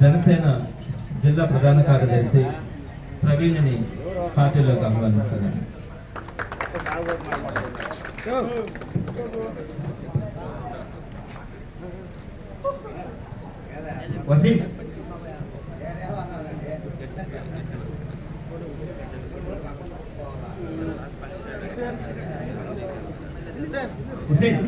జనసేన జిల్లా ప్రధాన కార్యదర్శి ప్రవీణ్ని పార్టీలోకి ఆహ్వానిస్తున్నాను వసీం. హుసేన్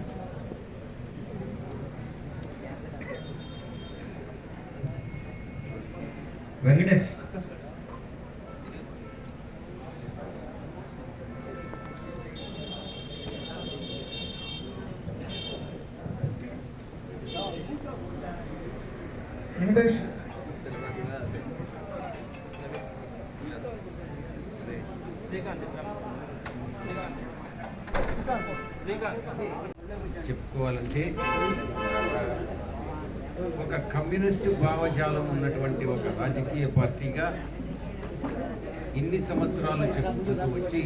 వెంకటేష్ చెప్పుకోవాలంటే ఒక కమ్యూనిస్టు భావజాలం ఉన్నటువంటి ఒక రాజకీయ పార్టీగా ఇన్ని సంవత్సరాలు చెప్పుకుంటూ వచ్చి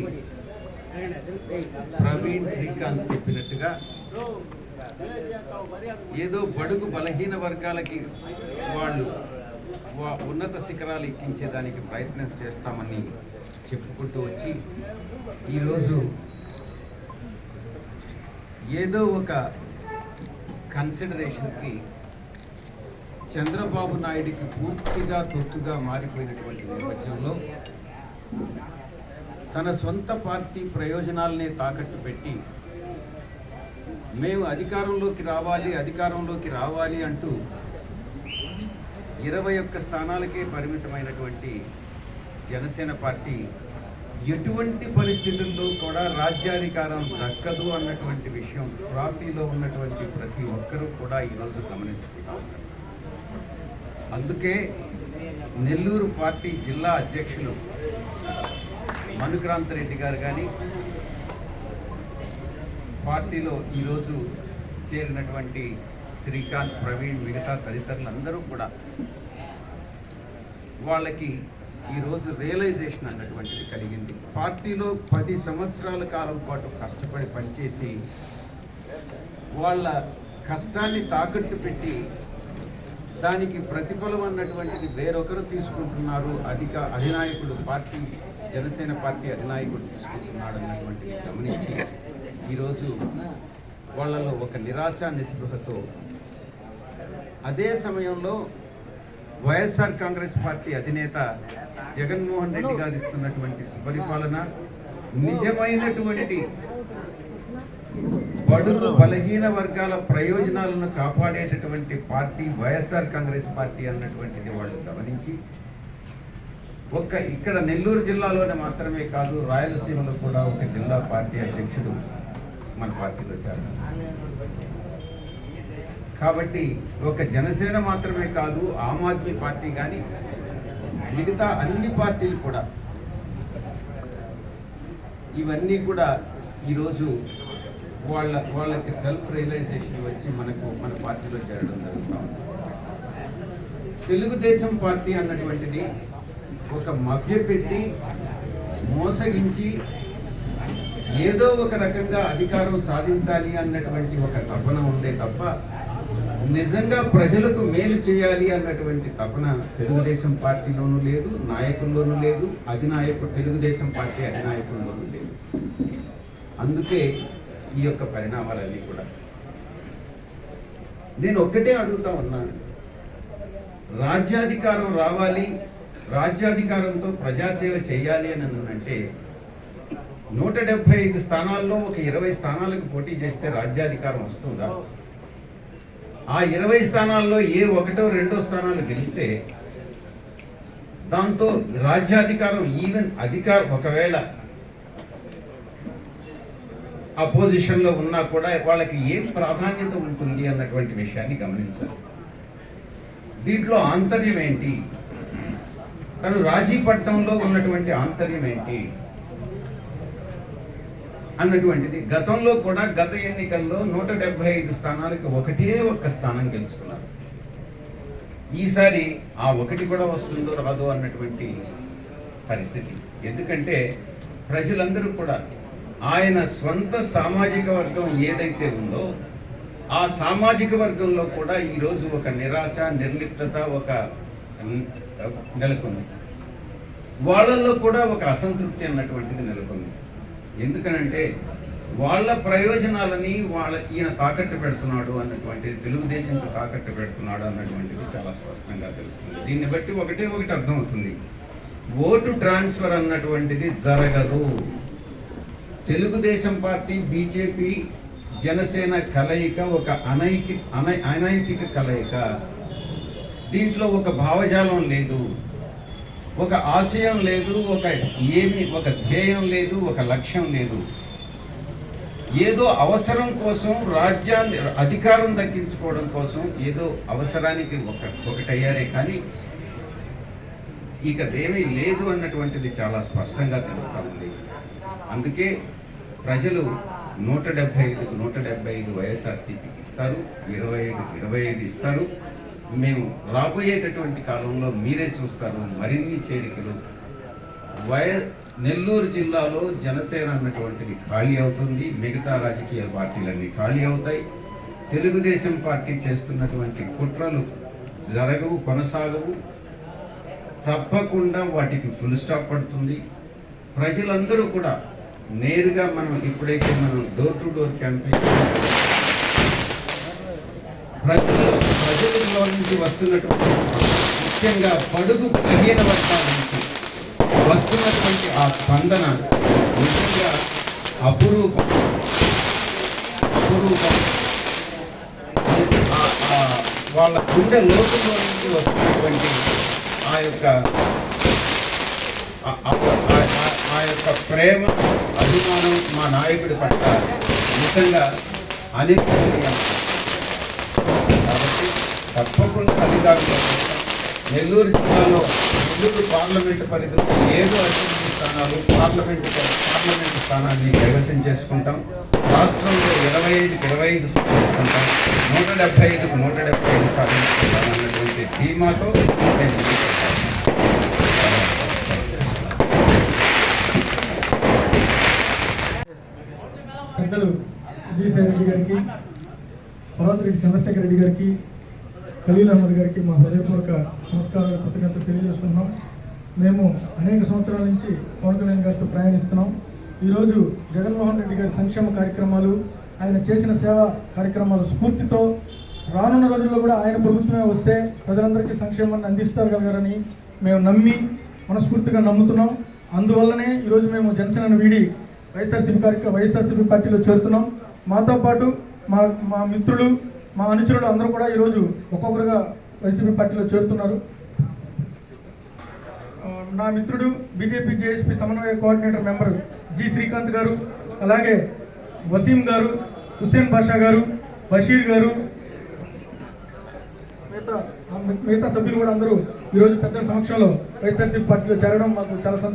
ప్రవీణ్ శ్రీకాంత్ చెప్పినట్టుగా ఏదో బడుగు బలహీన వర్గాలకి వాళ్ళు వా- ఉన్నత శిఖరాలు ఎక్కించేదానికి ప్రయత్నం చేస్తామని చెప్పుకుంటూ వచ్చి ఈరోజు ఏదో ఒక కన్సిడరేషన్కి చంద్రబాబు నాయుడికి పూర్తిగా తొత్తుగా మారిపోయినటువంటి నేపథ్యంలో తన సొంత పార్టీ ప్రయోజనాలనే తాకట్టు పెట్టి మేము అధికారంలోకి రావాలి అధికారంలోకి రావాలి అంటూ ఇరవై ఒక్క స్థానాలకే పరిమితమైనటువంటి జనసేన పార్టీ ఎటువంటి పరిస్థితుల్లో కూడా రాజ్యాధికారం దక్కదు అన్నటువంటి విషయం పార్టీలో ఉన్నటువంటి ప్రతి ఒక్కరూ కూడా ఈరోజు గమనించుకుంటాం అందుకే నెల్లూరు పార్టీ జిల్లా అధ్యక్షులు మనుక్రాంత్ రెడ్డి గారు కానీ పార్టీలో ఈరోజు చేరినటువంటి శ్రీకాంత్ ప్రవీణ్ మిగతా తదితరులందరూ కూడా వాళ్ళకి ఈరోజు రియలైజేషన్ అన్నటువంటిది కలిగింది. పార్టీలో పది సంవత్సరాల కాలం పాటు కష్టపడి పనిచేసి వాళ్ళ కష్టాన్ని తాకట్టు పెట్టి దానికి ప్రతిఫలం అన్నటువంటిది వేరొకరు తీసుకుంటున్నారు. అధిక అధినాయకుడు పార్టీ జనసేన పార్టీ అధినాయకుడు తీసుకుంటున్నాడు అన్నటువంటిది గమనించి ఈరోజు వాళ్ళలో ఒక నిరాశ నిస్పృహతో అదే సమయంలో వైఎస్ఆర్ కాంగ్రెస్ పార్టీ అధినేత జగన్మోహన్ రెడ్డి గారు ఇస్తున్నటువంటి సుపరిపాలన నిజమైనటువంటి బడుగు బలహీన వర్గాల ప్రయోజనాలను కాపాడేటటువంటి పార్టీ వైఎస్ఆర్ కాంగ్రెస్ పార్టీ అన్నటువంటిది వాళ్ళు గమనించి ఒక్క ఇక్కడ నెల్లూరు జిల్లాలోనే మాత్రమే కాదు రాయలసీమలో కూడా ఒక జిల్లా పార్టీ అధ్యక్షుడు మన పార్టీలో చేరారు కాబట్టి ఒక జనసేన మాత్రమే కాదు ఆమ్ ఆద్మీ పార్టీ కానీ మిగతా అన్ని పార్టీలు కూడా. ఇవన్నీ కూడా ఈరోజు వాళ్ళ వాళ్ళకి సెల్ఫ్ రియలైజేషన్ వచ్చి మనకు మన పార్టీలో చేరడం జరుగుతూ ఉంది. తెలుగుదేశం పార్టీ అన్నటువంటిది ఒక మభ్యపెట్టి మోసగించి ఏదో ఒక రకంగా అధికారం సాధించాలి అన్నటువంటి ఒక తపన ఉందే తప్ప నిజంగా ప్రజలకు మేలు చేయాలి అన్నటువంటి తపన తెలుగుదేశం పార్టీలోనూ లేదు నాయకుల్లోనూ లేదు అధినాయకుడు తెలుగుదేశం పార్టీ అధినాయకుల్లోనూ లేదు. అందుకే ఈ యొక్క పరిణామాలన్నీ కూడా. నేను ఒక్కటే అడుగుతా ఉన్నాను రాజ్యాధికారం రావాలి రాజ్యాధికారంతో ప్రజాసేవ చేయాలి అని అంటే నూట డెబ్బై ఐదు స్థానాల్లో ఒక ఇరవై స్థానాలకు పోటీ చేస్తే రాజ్యాధికారం వస్తుందా? ఆ ఇరవై స్థానాల్లో ఏ ఒకటో రెండో స్థానాలు గెలిస్తే దాంతో రాజ్యాధికారం ఈవెన్ అధికారం ఒకవేళ అపోజిషన్లో ఉన్నా కూడా వాళ్ళకి ఏం ప్రాధాన్యత ఉంటుంది అన్నటువంటి విషయాన్ని గమనించాలి. దీంట్లో ఆంతర్యం ఏంటి? తను రాజీపట్నంలో ఉన్నటువంటి ఆంతర్యం ఏంటి? అన్నటువంటిది గతంలో కూడా గత ఎన్నికల్లో నూట డెబ్బై ఐదు స్థానాలకు ఒకటే ఒక్క స్థానం గెలుచుకున్నారు. ఈసారి ఆ ఒకటి కూడా వస్తుందో రాదో అన్నటువంటి పరిస్థితి. ఎందుకంటే ప్రజలందరూ కూడా ఆయన స్వంత సామాజిక వర్గం ఏదైతే ఉందో ఆ సామాజిక వర్గంలో కూడా ఈరోజు ఒక నిరాశ నిర్లిప్తత ఒక నెలకొంది. వాళ్ళల్లో కూడా ఒక అసంతృప్తి అన్నటువంటిది నెలకొంది. ఎందుకనంటే వాళ్ళ ప్రయోజనాలని వాళ్ళ ఈయన తాకట్టు పెడుతున్నాడు అన్నటువంటిది తెలుగుదేశంకి తాకట్టు పెడుతున్నాడు అన్నటువంటిది చాలా స్పష్టంగా తెలుస్తుంది. దీన్ని బట్టి ఒకటే ఒకటి అర్థమవుతుంది. ఓటు ట్రాన్స్ఫర్ అన్నటువంటిది జరగదు. తెలుగుదేశం పార్టీ బీజేపీ జనసేన కలయిక ఒక అనైకి అనై అనైతిక కలయిక. దీంట్లో ఒక భావజాలం లేదు. ఒక ఆశయం లేదు ఒక ఏమి ఒక ధ్యేయం లేదు ఒక లక్ష్యం లేదు. ఏదో అవసరం కోసం రాజ్యాన్ని అధికారం దక్కించుకోవడం కోసం ఏదో అవసరానికి ఒక ఒకటయ్యారే కానీ ఇక ఏమీ లేదు అన్నటువంటిది చాలా స్పష్టంగా తెలుస్తూ ఉంది. అందుకే ప్రజలు నూట డెబ్బై ఐదుకు నూట డెబ్బై ఐదు వైఎస్ఆర్సీపీకి ఇస్తారు ఇరవై ఐదుకి ఇరవై ఐదు ఇస్తారు. మేము రాబోయేటటువంటి కాలంలో మీరే చూస్తారు. మరిన్ని చేరికలు. వయ నెల్లూరు జిల్లాలో జనసేన అన్నటువంటిది ఖాళీ అవుతుంది. మిగతా రాజకీయ పార్టీలన్నీ ఖాళీ అవుతాయి. తెలుగుదేశం పార్టీ చేస్తున్నటువంటి కుట్రలు జరగవు కొనసాగవు. తప్పకుండా వాటికి ఫుల్ స్టాప్ పడుతుంది. ప్రజలందరూ కూడా నేరుగా మనం ఇప్పుడైతే మనం డోర్ టు డోర్ క్యాంపెయిన్. ప్రజలు ప్రజల్లో నుంచి వస్తున్నటువంటి ముఖ్యంగా బడుగు బలహీన వర్గాల నుంచి వస్తున్నటువంటి ఆ స్పందన నిజంగా అపురూపం అపురూపం. వాళ్ళ గుండె లోతుల్లో నుంచి వస్తున్నటువంటి ఆ యొక్క ఆ- ఆ- ఆ- యొక్క ప్రేమ అభిమానం మా నాయకుడి పట్ల నిజంగా అనేక తప్పకుండా అధికారులు నెల్లూరు జిల్లాలో నెల్లూరు పార్లమెంటు పరిధిలో ఏడు అసెంబ్లీ స్థానాలు పార్లమెంటు పార్లమెంటు స్థానాన్ని కైవసం చేసుకుంటాం. రాష్ట్రంలో ఇరవై ఐదుకి ఇరవై ఐదు సాధించుకుంటాం నూట డెబ్బై ఐదుకు నూట డెబ్బై ఐదు సాధించుకుంటాం అన్నటువంటి ధీమాతో మేము పెద్దలు విజయసాయి రెడ్డి గారికి పర్వతరెడ్డి చంద్రశేఖర్ రెడ్డి గారికి ఖలీల్ అహ్మద్ గారికి మా హృదయపూర్వక నమస్కారాలు కృతజ్ఞత తెలియజేస్తున్నాం మేము అనేక సంవత్సరాల నుంచి పవన్ కళ్యాణ్ గారితో ప్రయాణిస్తున్నాం. ఈరోజు జగన్మోహన్ రెడ్డి గారి సంక్షేమ కార్యక్రమాలు ఆయన చేసిన సేవా కార్యక్రమాల స్ఫూర్తితో రానున్న రోజుల్లో కూడా ఆయన ప్రభుత్వమే వస్తే ప్రజలందరికీ సంక్షేమాన్ని అందిస్తగలగారని మేము నమ్మి మనస్ఫూర్తిగా నమ్ముతున్నాం. అందువల్లనే ఈరోజు మేము జనసేనను వీడి వైఎస్ఆర్సీపీ కార్యక్రమ వైఎస్ఆర్సీపీ పార్టీలో చేరుతున్నాం. మాతో పాటు మా మా మిత్రులు మా అనుచరులు అందరూ కూడా ఈరోజు ఒక్కొక్కరుగా వైసీపీ పార్టీలో చేరుతున్నారు. నా మిత్రుడు బీజేపీ జేఎస్పీ సమన్వయ కోఆర్డినేటర్ మెంబర్ జి శ్రీకాంత్ గారు అలాగే వసీం గారు హుసేన్ బాషా గారు బషీర్ గారు మిగతా మిగతా సభ్యులు కూడా అందరూ ఈరోజు పెద్ద సమక్షంలో వైఎస్ఆర్సీపీ పార్టీలో చేరడం మాకు చాలా సంతోషం.